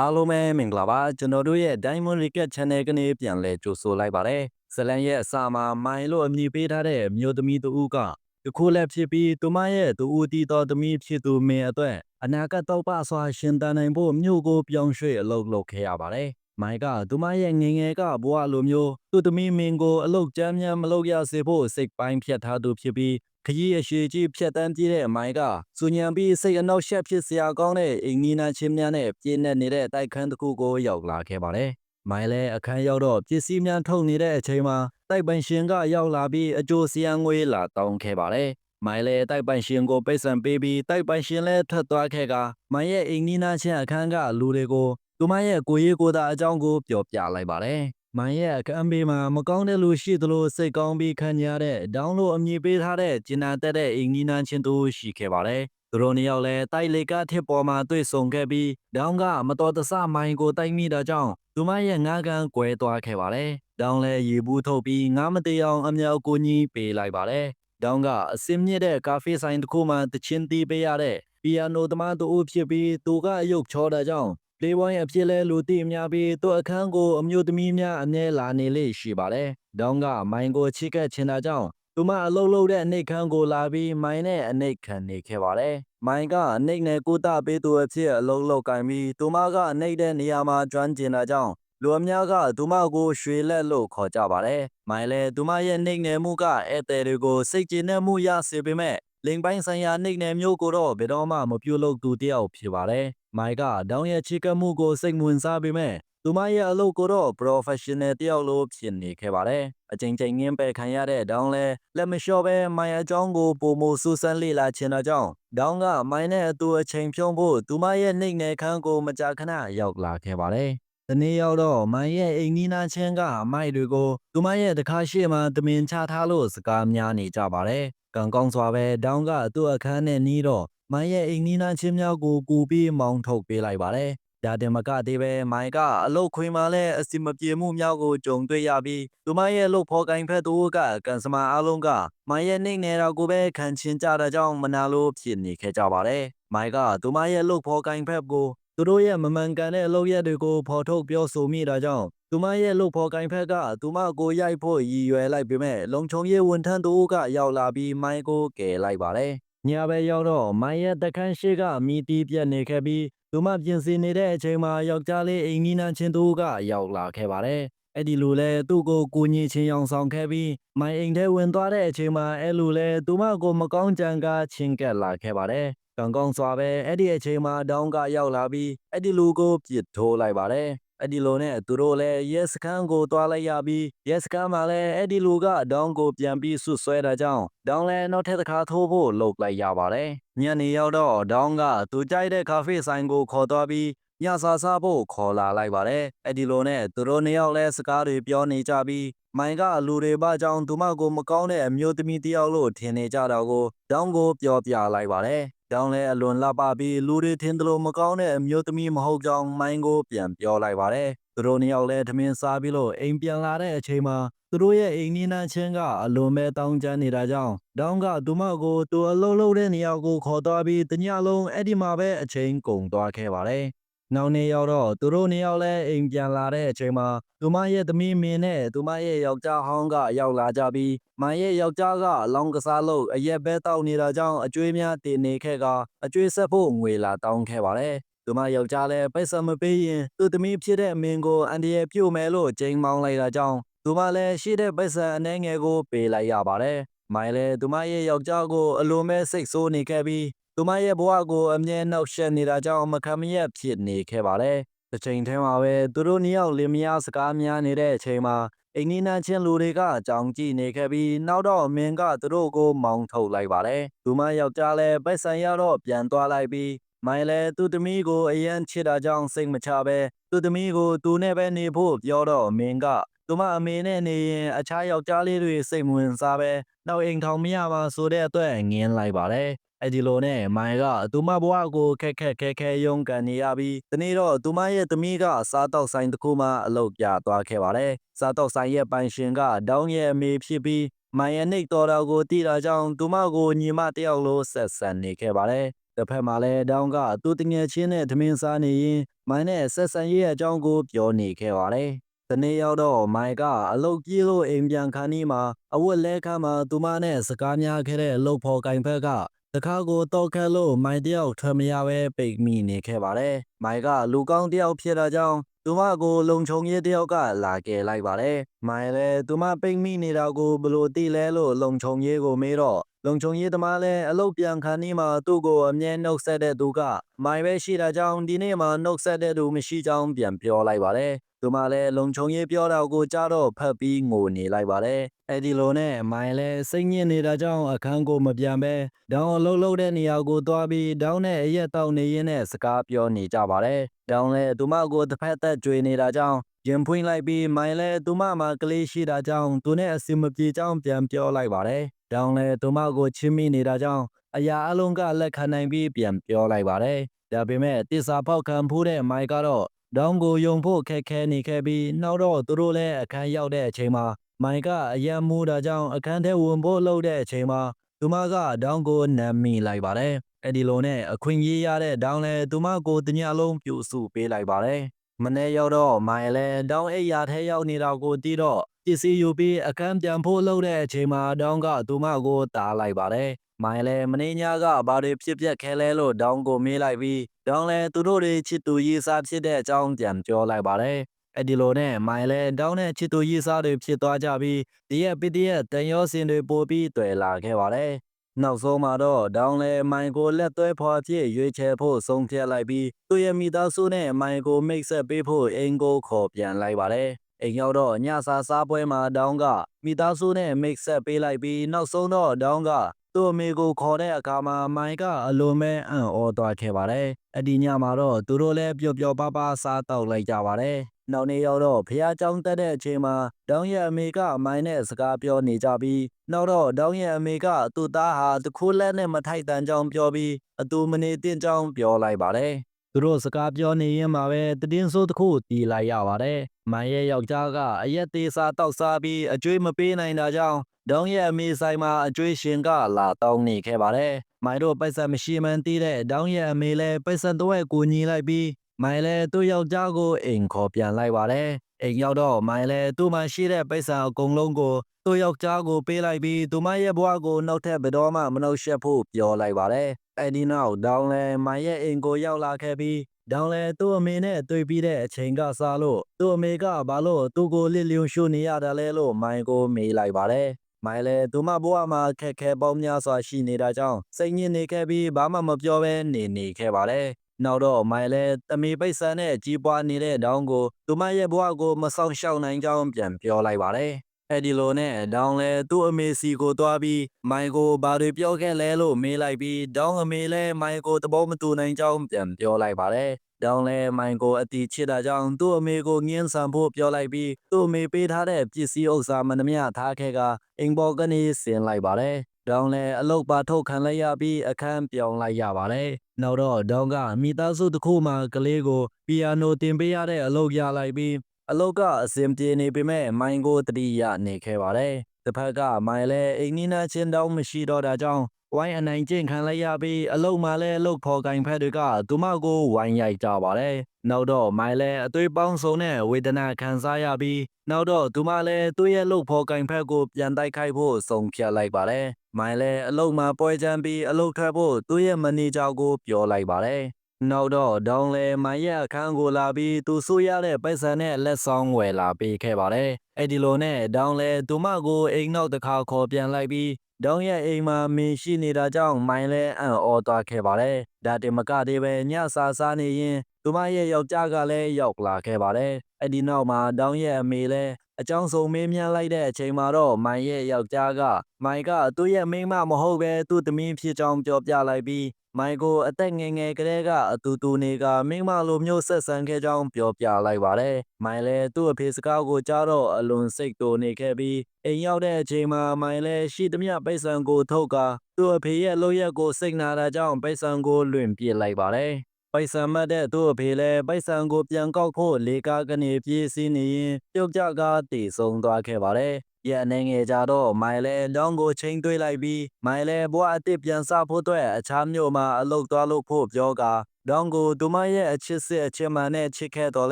အားလုံးပဲမင်္ဂလာပါကျွန်တော်တို့ရဲ့ Diamond Recap Channel ကနေပြန်လဲကြိုဆိုလိုက်ပါတယ်ဇလန်ရဲ့အစာမှာမိုင်လို့အမည်ပေးထားတဲ့မြို့သမီးတူဦးကတခုလည်းဖြစ်ပြီးသူမရဲ့တူဦးတီတော်သမီးဖြစ်သူမင်းအတွက်အနာဂတ်တော့ပါစွာရှင်တန်နိုင်ဖို့မြို့ကိုပြောင်းရွှေ့အလုပ်လုပ်ခဲ့ရပါတယ်မိုင်ကသူမရဲ့ငယ်ငယ်ကဘဝလိုမျိုးသူ့သမီးမင်းကိုအလုပ်ကြမ်းများမလုပ်ရစေဖို့စိတ်ပိုင်းဖြတ်ထားသူဖြစ်ပြီး ခကြီးအရှိကြီးဖြတ်တန်းပြည့်တဲ့မိုင်ကစူညံပြီးစိတ်အနှောက်အယှက်ဖြစ်စရာကောင်းတဲ့အင်္ဂီနာချင်းများနဲ့ပြည့်နေနေတဲ့တိုက်ခန်းတစ်ခုကိုရောက်လာခဲ့ပါတယ်။မိုင်လည်းအခန်းရောက်တော့ပစ္စည်းများထုတ်နေတဲ့အချိန်မှာတိုက်ပိုင်ရှင်ကရောက်လာပြီးအကျိုးစီယံငွေလာတောင်းခဲ့ပါတယ်။မိုင်လည်းတိုက်ပိုင်ရှင်ကိုပိတ်ဆံပေးပြီးတိုက်ပိုင်ရှင်လည်းထွက်သွားခဲ့ကမိုင်ရဲ့အင်္ဂီနာချင်းအခန်းကလူတွေကိုသူမရဲ့ကိုရေးကိုသားအကြောင်းကိုပြောပြလိုက်ပါတယ်။ မိုင်ရဲ့အခန်းဘေးမှာမကောင်းတဲ့လူရှိသလိုစိတ်ကောင်းပြီးခံရတဲ့ဒေါင်းလို့အမည်ပေးထားတဲ့ကျင်နာတက်တဲ့အင်္ဂီနာချင်းတို့ရှိခဲ့ပါတယ်။သူတို့နှစ်ယောက်လည်းတိုက်လေကားထစ်ပေါ်မှာတွေ့ဆုံခဲ့ပြီးဒေါင်းကမတော်တဆမိုင်ကိုတိုက်မိတာကြောင့်သူမရဲ့ငါးကန်ကွဲသွားခဲ့ပါတယ်။ဒေါင်းလည်းရေဘူးထုတ်ပြီးငါးမတေအောင်အမြောက်ကိုကြီးပေးလိုက်ပါတယ်။ဒေါင်းကအစင်းမြင့်တဲ့ကာဖေးဆိုင်တစ်ခုမှတချင်းတီးပေးရတဲ့ပီယာနိုသမားတူဖြစ်ပြီးသူကအယုတ်ချောတာကြောင့် Playboy အဖြစ်လဲလူသိများပြီးသူ့အခန်းကိုအမျိုးသမီးများအမြဲလာနေလေရှိပါတယ်။ဒေါင်းကမိုင်ကိုချိကက်ချင်တာကြောင့်သူမအလုံးလုံးတဲ့အနှိတ်ခမ်းကိုလာပြီးမိုင်နဲ့အနှိတ်ခံနေခဲ့ပါတယ်။မိုင်ကအနှိတ်နဲ့ကိုတပေးသူအဖြစ်အလုံးလောက်ကင်ပြီးသူမကအနှိတ်တဲ့နေရာမှာကျွမ်းကျင်တာကြောင့်လူအများကသူမကိုရွှေလက်လို့ခေါ်ကြပါတယ်။မိုင်လည်းသူမရဲ့နှိတ်နယ်မှုကဧည့်သည်တွေကိုစိတ်ကျဉ်တဲ့မှုရစေပေမဲ့လိန်ပိုင်းဆိုင်ရာနှိတ်နယ်မျိုးကိုတော့ဘယ်တော့မှမပြုလုပ်သူတယောက်ဖြစ်ပါတယ်။ မိုင်ကဒေါင်းရဲ့ချီကပ်မှုကိုစိတ်ဝင်စားပေမဲ့သူမရဲ့အလုပ်ကိုတော့ professional တယောက်လိုဖြစ်နေခဲ့ပါတယ်။အချိန်ချင်းငင်းပယ်ခံရတဲ့ဒေါင်းလဲလက်မလျှော့ပဲမိုင်အကြောင်းကိုပုံမစူးစမ်းလေ့လာချင်တာကြောင့်ဒေါင်းကမိုင်နဲ့အတူအချိန်ဖြုံးဖို့သူမရဲ့နှိတ်နယ်ခန်းကိုမကြာခဏရောက်လာခဲ့ပါတယ်။တနေ့ရောက်တော့မိုင်ရဲ့အိမ်နီးနားချင်းကမိုက်တွေကိုသူမရဲ့တခါရှိမှတမင်ချထားလို့စကားများနေကြပါတယ်။ကံကောင်းစွာပဲဒေါင်းကသူ့အခန်းနဲ့နီးတော့ မိုင်ရဲ့အိမ်နီးနားချင်းများကိုကူပြီးမောင်းထုတ်ပေးလိုက်ပါတယ်။ဒါတင်မကသေးပဲမိုင်ကအလုတ်ခွေမှာလည်းအစီမပြေမှုများကိုကြုံတွေ့ရပြီးသူမရဲ့လုတ်ဖော်ကင်ဖက်သူကကန်စမာအားလုံးကမိုင်ရဲ့နှိမ့်နေတာကိုပဲခံချင်ကြတာကြောင့်မနာလို့ဖြစ်နေခဲ့ကြပါတယ်။မိုင်ကသူမရဲ့လုတ်ဖော်ကင်ဖက်ကိုသူတို့ရဲ့မမှန်ကန်တဲ့အလုပ်ရက်တွေကိုဖော်ထုတ်ပြောဆိုမိတာကြောင့်သူမရဲ့လုပ်ဖော်ကိုင်ဖက်ကသူမကိုရိုက်ဖို့ရည်ရွယ်လိုက်ပေမဲ့လုံခြုံရေးဝန်ထမ်းတို့ကရောက်လာပြီးမိုင်းကိုကယ်လိုက်ပါတယ်။ ညပဲရောက်တော့မိုင်းရဲ့တခန်းရှိကမိတီးပြက်နေခဲ့ပြီးသူမပြင်ဆင်နေတဲ့အချိန်မှာယောက်ျားလေးအိမ်နီးနားချင်းတို့ကရောက်လာခဲ့ပါတယ်။အဲ့ဒီလိုလဲသူ့ကိုကိုညီချင်းအောင်ဆောင်ခဲ့ပြီးမိုင်းအိမ်ထဲဝင်သွားတဲ့အချိန်မှာအဲ့လိုလဲသူမကိုမကောင်းကြံကချင်းကက်လာခဲ့ပါတယ်။ကံကောင်းစွာပဲအဲ့ဒီအချိန်မှာဒေါင်းကရောက်လာပြီးအဲ့ဒီလူကိုပြစ်ထိုးလိုက်ပါတယ်။ အဲ့ဒီလိုနဲ့သူတို့လည်းရဲစခန်းကိုတွားလိုက်ရပြီးရဲစခန်းမှာလည်းအဲ့ဒီလူကဒေါင်းကိုပြန်ပြီးဆွဆွဲတာကြောင့်ဒေါင်းလည်းနောက်ထပ်တစ်ခါထိုးဖို့လုပ်လိုက်ရပါတယ်။ညနေရောက်တော့ဒေါင်းကသူကြိုက်တဲ့ကာဖေးဆိုင်ကိုခေါ်သွားပြီးညစာစားဖို့ခေါ်လာလိုက်ပါတယ်။အဲ့ဒီလိုနဲ့သူတို့နှစ်ယောက်လည်းစကားတွေပြောနေကြပြီးမိုင်ကလူတွေဘာကြောင့်သူမကိုမကောင်းတဲ့အမျိုးသမီးတယောက်လို့ထင်နေကြတာကိုဒေါင်းကိုပြောပြလိုက်ပါတယ်။ ဒေါင်းလည်းအလွန်လှပပြီးလူတွေထင်သလိုမကောင်းတဲ့အမျိုးသမီးမဟုတ်ကြောင်းမိုင်းကိုပြန်ပြောလိုက်ပါတယ်။သူတို့နှစ်ယောက်လည်းထမင်းစားပြီးလို့အိမ်ပြန်လာတဲ့အချိန်မှာသူတို့ရဲ့အိမ်နီးနားချင်းကအလွန်ပဲတောင်းကျမ်းနေတာကြောင့်ဒေါင်းကသူမကိုသူအလုံးလုံးတဲ့နေရာကိုခေါ်သွားပြီးတညလုံးအဲ့ဒီမှာပဲအချိန်ကုန်သွားခဲ့ပါတယ်။ နောက်နေ့ရောက်တော့သူတို့နှစ်ယောက်လည်းအိမ်ပြန်လာတဲ့အချိန်မှာသူမရဲ့သမီးမင်းနဲ့သူမရဲ့ယောက်ျားဟောင်းကရောက်လာကြပြီးမန်ရဲ့ယောက်ျားကအလောင်းကစားလို့အရက်ပဲတောက်နေတာကြောင့်အကျွေးများတင်နေခဲ့ကအကျွေးဆက်ဖို့ငွေလာတောင်းခဲ့ပါတယ်။သူမယောက်ျားလည်းပိုက်ဆံမပေးရင်သူ့သမီးဖြစ်တဲ့အမင်းကိုအန်ဒီရဲ့ပြုတ်မယ်လို့ကြိမ်မောင်းလိုက်တာကြောင့်သူမလည်းရှိတဲ့ပိုက်ဆံအနှဲငယ်ကိုပေးလိုက်ရပါတယ်။မိုင်လည်းသူမရဲ့ယောက်ျားကိုအလိုမဲ့စိတ်ဆိုးနေခဲ့ပြီး သူမရဲ့ဘဝကိုအမြဲနှောက်ယှက်နေတာကြောင့်မခံမရက်ဖြစ်နေခဲ့ပါတယ်။တစ်ချိန်တည်းမှာပဲသူတို့နှစ်ယောက်လင်မယားစကားများနေတဲ့အချိန်မှာအိမ်နီးနားချင်းလူတွေကအကြောင်းကြည့်နေခဲ့ပြီးနောက်တော့မင်းကသူတို့ကိုမောင်းထုတ်လိုက်ပါတယ်။သူမယောက်ျားလည်းပိုက်ဆံရတော့ပြန်သွားလိုက်ပြီးမိုင်လည်းသူ့သမီးကိုအရန်ချစ်တာကြောင့်စိတ်မချပဲသူ့သမီးကိုသူနဲ့ပဲနေဖို့ပြောတော့မင်းက သူမအမေနဲ့နေရင်အခြားယောက်ျားလေးတွေစိတ်မဝင်စားပဲနောက်အိမ်ထောင်မရပါဆိုတဲ့အတွက်ငင်းလိုက်ပါတယ်။အဲ့ဒီလိုနဲ့မိုင်ကသူမဘဝကိုခက်ခက်ခဲခဲရုန်းကန်နေရပြီးဒီနေ့တော့သူမရဲ့သမီးကစားတောက်ဆိုင်တစ်ခုမှအလုပ်ပြသွားခဲ့ပါတယ်။စားတောက်ဆိုင်ရဲ့ပိုင်ရှင်ကဒေါင်းရဲ့အမေဖြစ်ပြီးမိုင်ရဲ့နှိတ်တော်တော်ကိုတည်တာကြောင့်သူမကိုညီမတယောက်လိုဆက်ဆံနေခဲ့ပါတယ်တစ်ဖက်မှာလည်းတောင်းကသူတငယ်ချင်းနဲ့သမင်းစားနေရင်မိုင်းနဲ့ဆက်ဆံရေးအကြောင်းကိုပြောနေခဲ့ပါတယ်။ တနေ့ရောက်တော့မိုင်ကအလုတ်ပြေးလို့အိမ်ပြန်ခန်းဒီမှာအဝတ်လဲခါမှာသူမနဲ့စကားများခဲ့တဲ့အလုတ်ဖော်ကင်ဖက်ကတခါကိုတော့ခက်လို့မိုင်တယောက်ထွက်မရပဲပိတ်မိနေခဲ့ပါတယ်။မိုင်ကလူကောင်းတယောက်ဖြစ်တာကြောင့်သူမကိုလုံခြုံရေးတယောက်ကလာကယ်လိုက်ပါတယ်။မိုင်လည်းသူမပိတ်မိနေတာကိုဘလို့သိလဲလို့လုံခြုံရေးကိုမေးတော့လုံခြုံရေးသမားလည်းအလုတ်ပြန်ခန်းဒီမှာသူ့ကိုအမြဲနှုတ်ဆက်တဲ့သူကမိုင်ပဲရှိတာကြောင့်ဒီနေ့မှနှုတ်ဆက်တဲ့သူမရှိကြောင်းပြန်ပြောလိုက်ပါတယ်။သူမလည်းလုံခြုံရေးပြောတာကိုကြားတော့ဖတ်ပြီးငိုနေလိုက်ပါတယ်။အဲဒီလိုနဲ့မိုင်လည်းစိတ်ညစ်နေတာကြောင့်အခန်းကိုမပြန်ပဲဒေါင်းအလုံးလုံးတဲ့နေရာကိုသွားပြီးဒေါင်းနဲ့အရက်တောက်နေရင်းနဲ့စကားပြောနေကြပါတယ်။ဒေါင်းလည်းသူမကိုတစ်ဖက်သက်ကြွေနေတာကြောင့်ရင်ဖွင့်လိုက်ပြီးမိုင်လည်းသူမမှာကလေးရှိတာကြောင့်သူနဲ့အဆင်မပြေကြောင်းပြန်ပြောလိုက်ပါတယ်။ဒေါင်းလည်းသူမကိုချစ်မိနေတာကြောင့်အရာအလုံးကလက်ခံနိုင်ပြီးပြန်ပြောလိုက်ပါတယ်။ဒါပေမဲ့တစ္ဆာဖောက်ခံဖို့တဲ့မိုင်ကတော့ ဒေါင်းကိုယုံဖို့ခက်ခဲနေခဲ့ပြီးနောက်တော့သူတို့လည်းအခန်းရောက်တဲ့အချိန်မှာမိုင်ကအယံမူတာကြောင့်အခန်းထဲဝင်ဖို့လှုပ်တဲ့အချိန်မှာသူမကဒေါင်းကိုနမ်းမိလိုက်ပါတယ်။အဲဒီလိုနဲ့အခွင့်အရေးရတဲ့ဒေါင်းလည်းသူမကိုတညလုံးပြူစုပေးလိုက်ပါတယ်။မနေ့ရောက်တော့မိုင်လည်းဒေါင်းအိယာထဲရောက်နေတာကိုတီးတော့ ပစ္စည်းယူပြီးအခန်းပြန်ဖို့လှုပ်တဲ့အချိန်မှာဒေါင်းကသူမကိုတားလိုက်ပါတယ်။မိုင်လည်းမင်းညာကဘာတွေဖြစ်ပျက်ခဲလဲလို့ဒေါင်းကိုမေးလိုက်ပြီးဒေါင်းလည်းသူတို့တွေချစ်သူရေးစားဖြစ်တဲ့အကြောင်းပြန်ပြောလိုက်ပါတယ်။အဲ့ဒီလိုနဲ့မိုင်လည်းတောင်းတဲ့ချစ်သူရေးစားတွေဖြစ်သွားကြပြီးဒီရက်ပီတီရက်တန်ရောစင်တွေပို့ပြီးတွေ့လာခဲ့ပါတယ်။နောက်ဆုံးမှာတော့ဒေါင်းလည်းမိုင်ကိုလက်သွဲဖွာဖြစ်ရွေးချယ်ဖို့ဆုံးဖြတ်လိုက်ပြီးသူ့ရဲ့မိသားစုနဲ့မိုင်ကိုမိတ်ဆက်ပေးဖို့အင်ကိုခေါ်ပြန်လိုက်ပါတယ်။ အိမ်ရောက်တော့ညစာစားပွဲမှာဒေါင်းကမိသားစုနဲ့မိတ်ဆက်ပေးလိုက်ပြီးနောက်ဆုံးတော့ဒေါင်းကသူ့အမေကိုခေါ်တဲ့အခါမှာမိုင်ကအလွန်မဲ့အံ့ဩသွားခဲ့ပါတယ်။အဒီညမှာတော့သူတို့လည်းပျော်ပျော်ပါးပါးစားတောက်လိုက်ကြပါတယ်။နောက်နေ့ရောက်တော့ဖះเจ้าတက်တဲ့အချိန်မှာဒေါင်းရဲ့အမေကမိုင်နဲ့စကားပြောနေကြပြီးနောက်တော့ဒေါင်းရဲ့အမေကသူ့သားဟာတခိုးလက်နဲ့မထိုက်တန်ကြောင်းပြောပြီးအတူမနေတင်ကြောင်းပြောလိုက်ပါတယ်။သူတို့စကားပြောနေရင်မှာပဲတည်င်းဆိုးတစ်ခုတီးလိုက်ရပါတယ်။ မိုင်ရဲ့ယောက်ျားကအရက်သေးစားတောက်စားပြီးအကျွေးမပေးနိုင်တာကြောင့်ဒေါင်းရဲ့အမေဆိုင်မှာအကျွေးရှင်ကလာတောင်းနေခဲ့ပါတယ်။မိုင်တို့ပိုက်ဆံမရှိမှန်းသိတဲ့ဒေါင်းရဲ့အမေလည်းပိုက်ဆံတော့ကိုညီလိုက်ပြီးမိုင်လည်းသူ့ယောက်ျားကိုအိမ်ခေါ်ပြန်လိုက်ပါတယ်။အိမ်ရောက်တော့မိုင်လည်းသူ့မှာရှိတဲ့ပိုက်ဆံအကုန်လုံးကိုသူ့ယောက်ျားကိုပေးလိုက်ပြီးသူမရဲ့ဘဝကိုနောက်ထပ်ဘယ်တော့မှမနှောက်ယှက်ဖို့ပြောလိုက်ပါတယ်။အဲဒီနောက်ဒေါင်းလည်းမိုင်ရဲ့အိမ်ကိုရောက်လာခဲ့ပြီး ဒေါင်းလည်းသူ့အမေနဲ့တွေ့ပြီးတဲ့အချိန်ကစားလို့သူ့အမေကဘာလို့သူ့ကိုလစ်လျွန်ရှုနေရတာလဲလို့မိုင်ကိုမေးလိုက်ပါတယ်။မိုင်လည်းသူမဘဝမှာခက်ခဲပေါင်းများစွာရှိနေတာကြောင့်စိတ်ညစ်နေခဲ့ပြီးဘာမှမပြောဘဲနေနေခဲ့ပါတယ်။နောက်တော့မိုင်လည်းတမီပိတ်ဆန်နဲ့ကြီးပွားနေတဲ့ဒေါင်းကိုသူမရဲ့ဘဝကိုမဆောင်ရှောက်နိုင်ကြောင်းပြန်ပြောလိုက်ပါတယ်။ အဲဒီလိုနဲ့ဒေါင်းလည်းသူ့အမေစီကိုတွားပြီးမိုင်ကိုဘာတွေပြောခဲ့လဲလို့မေးလိုက်ပြီးဒေါင်းအမေလည်းမိုင်ကိုသဘောမတူနိုင်ကြောင်းပြန်ပြောလိုက်ပါတယ်။ဒေါင်းလည်းမိုင်ကိုအတီချစ်တာကြောင့်သူ့အမေကိုငင်းဆန်ဖို့ပြောလိုက်ပြီးသူ့အမေပေးထားတဲ့ပစ္စည်းဥစ္စာမနှမထားခဲ့ကအိမ်ပေါ်ကနေဆင်းလိုက်ပါတယ်။ဒေါင်းလည်းအလုတ်ပါထုတ်ခံလိုက်ရပြီးအခန်းပြောင်းလိုက်ရပါတယ်။နောက်တော့ဒေါင်းကမိသားစုတစ်ခုမှကလေးကိုပီယာနိုတင်ပေးရတဲ့အလုပ်ရလိုက်ပြီး အလုတ်ကအစင်ပြေနေပေမဲ့မိုင်ကိုတတိယနေခဲ့ပါတယ်။တစ်ဖက်ကမိုင်လည်းအိမ်နီးနားချင်းတောင်းမရှိတော့တာကြောင့်ဝိုင်းအနိုင်ကျင့်ခံလိုက်ရပြီးအလုတ်မှလည်းအလုတ်ဖော်ကင်ဖက်တွေကသူမကိုဝိုင်းရိုက်ကြပါတယ်။နောက်တော့မိုင်လည်းအသွေးပေါင်းစုံနဲ့ဝေဒနာခံစားရပြီးနောက်တော့သူမလည်းသူ့ရဲ့လုတ်ဖော်ကင်ဖက်ကိုပြန်တိုက်ခိုက်ဖို့ဆုံးဖြတ်လိုက်ပါတယ်။မိုင်လည်းအလုတ်မှပွဲချမ်းပြီးအလုတ်ထွက်ဖို့သူ့ရဲ့မန်နေဂျာကိုပြောလိုက်ပါတယ်။ နောက်တော့ဒေါင်းလဲမိုင်ရဲ့အခန်းကိုလာပြီးသူဆိုရတဲ့ပိုက်ဆံနဲ့လက်ဆောင်ဝယ်လာပေးခဲ့ပါတယ်။အဲ့ဒီလိုနဲ့ဒေါင်းလဲသူမကိုအိမ်နောက်တစ်ခါခေါ်ပြန်လိုက်ပြီးဒေါင်းရဲ့အိမ်မှာမင်းရှိနေတာကြောင့်မိုင်လဲအံ့ဩသွားခဲ့ပါတယ်။ဒါတင်မကသေးပဲညစာစားနေရင် သူမရဲ့ယောက်ျားကလည်းရောက်လာခဲ့ပါတယ်။အဲ့ဒီနောက်မှာဒေါင်းရဲ့အမေလည်းအကြောင်းစုံမေးမြန်းလိုက်တဲ့အချိန်မှာတော့မိုင်ရဲ့ယောက်ျားကမိုင်ကသူ့ရဲ့မိန်းမမဟုတ်ပဲသူ့သမီးဖြစ်ကြောင်းပြောပြလိုက်ပြီးမိုင်ကိုအသက်ငယ်ငယ်ကလေးကအတူတူနေကမိန်းမလိုမျိုးဆက်ဆံခဲ့ကြောင်းပြောပြလိုက်ပါတယ်။မိုင်လည်းသူ့အဖေစကားကိုကြားတော့အလွန်စိတ်တိုနေခဲ့ပြီးအိမ်ရောက်တဲ့အချိန်မှာမိုင်လည်းရှိသမျှပိတ်ဆံကိုထုတ်ကာသူ့အဖေရဲ့လုပ်ရက်ကိုစိတ်နာတာကြောင့်ပိတ်ဆံကိုလွင့်ပစ်လိုက်ပါတယ်။ ပိုက်ဆံမတ်တဲ့သူ့အဖေလည်းပိုက်ဆံကိုပြန်ကောက်ဖို့လေကားကနေပြေးစီးနေရင်ပြုတ်ကြကားတည်ဆုံသွားခဲ့ပါတယ်။ရဲ့အနေငယ်ကြတော့မိုင်လဲလောင်းကိုချိန်သွေးလိုက်ပြီးမိုင်လဲဘွားအစ်စ်ပြန်စဖို့အတွက်အခြားမြို့မှာအလုတ်သွားလို့ဖို့ပြောကာဒေါန်ကိုသူမရဲ့အချစ်စစ်အချစ်မှန်နဲ့ချစ်ခဲ့တော်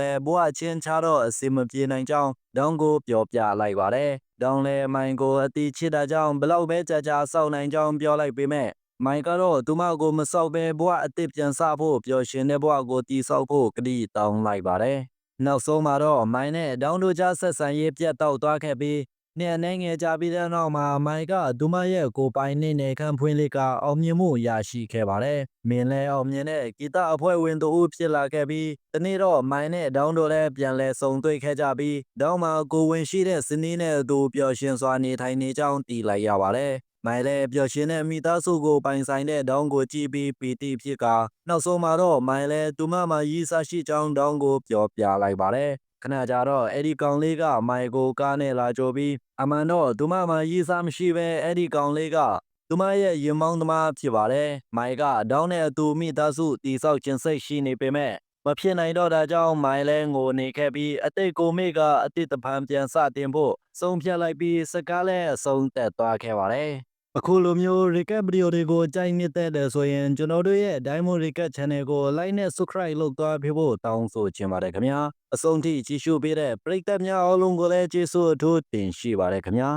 လဲဘွားအချင်းချတော့အစီမပြေနိုင်ကြောင်းဒေါန်ကိုပြောပြလိုက်ပါတယ်ဒေါန်လဲမိုင်ကိုအတီချစ်တာကြောင့်ဘလောက်ပဲကြာကြာစောင့်နိုင်ကြောင်းပြောလိုက်ပေမဲ့ မိုင်ကတော့သူမကိုမစောက်ပဲဘွားအစ်စ်ပြန်စဖို့ပျော်ရွှင်တဲ့ဘွားကိုတီဆောက်ဖို့ကတိတောင်းလိုက်ပါတယ်နောက်ဆုံးမှာတော့မိုင်နဲ့ဒေါန်တို့ကြားဆက်ဆံရေးပြတ်တောက်သွားခဲ့ပြီးနှစ်အနေငယ်ကြပြီးတဲ့နောက်မှာမိုင်ကသူမရဲ့ကိုပိုင်နေနေခံဖွင့်လေးကအောင်မြင်မှုရရှိခဲ့ပါတယ်။မင်းလည်းအောင်မြင်တဲ့ဂီတအဖွဲ့ဝင်တူဦးဖြစ်လာခဲ့ပြီးတနေ့တော့မိုင်နဲ့ဒေါင်းတို့လည်းပြန်လဲဆုံတွေ့ခဲ့ကြပြီးဒေါင်းမှာကိုဝင်ရှိတဲ့စနီးနဲ့အတူပျော်ရွှင်စွာနေထိုင်နေကြောင်းသိလိုက်ရပါတယ်။ မိုင်လည်းပျော်ရွှင်တဲ့မိသားစုကိုပိုင်ဆိုင်တဲ့ဒေါင်းကိုကြည့်ပြီးပီတိဖြစ်ကနောက်ဆုံးမှာတော့မိုင်လည်းသူမမှာရည်စားရှိကြောင်းဒေါင်းကိုပြောပြလိုက်ပါတယ်။ခဏကြာတော့အဲ့ဒီကောင်လေးကမိုင်ကိုကားနဲ့လာကြိုပြီးအမှန်တော့သူမမှာရည်စားမရှိပဲအဲ့ဒီကောင်လေးကသူမရဲ့ရင်မောင်းသမားဖြစ်ပါတယ်။မိုင်ကဒေါင်းနဲ့အတူမိသားစုတီဆောက်ခြင်းစိတ်ရှိနေပေမဲ့မဖြစ်နိုင်တော့တာကြောင့်မိုင်လဲငိုနေခဲ့ပြီးအတိတ်ကိုမိကအတိတ်တပံပြန်စတင်ဖို့ဆုံးဖြတ်လိုက်ပြီးစကားလဲအဆုံးသက်သွားခဲ့ပါတယ်။ အခုလိုမျိုး recap video တွေကိုကြိုက်နေတဲ့တယ်ဆိုရင်ကျွန်တော်တို့ရဲ့ Diamond Recap Channel ကို like နဲ့ subscribe လုပ်သွားပေးဖို့တောင်းဆိုချင်ပါတယ်ခင်ဗျာအဆုံးထိကြည့်ရှုပေးတဲ့ပရိသတ်များအားလုံးကိုလည်းကျေးဇူးအထူးတင်ရှိပါတယ်ခင်ဗျာ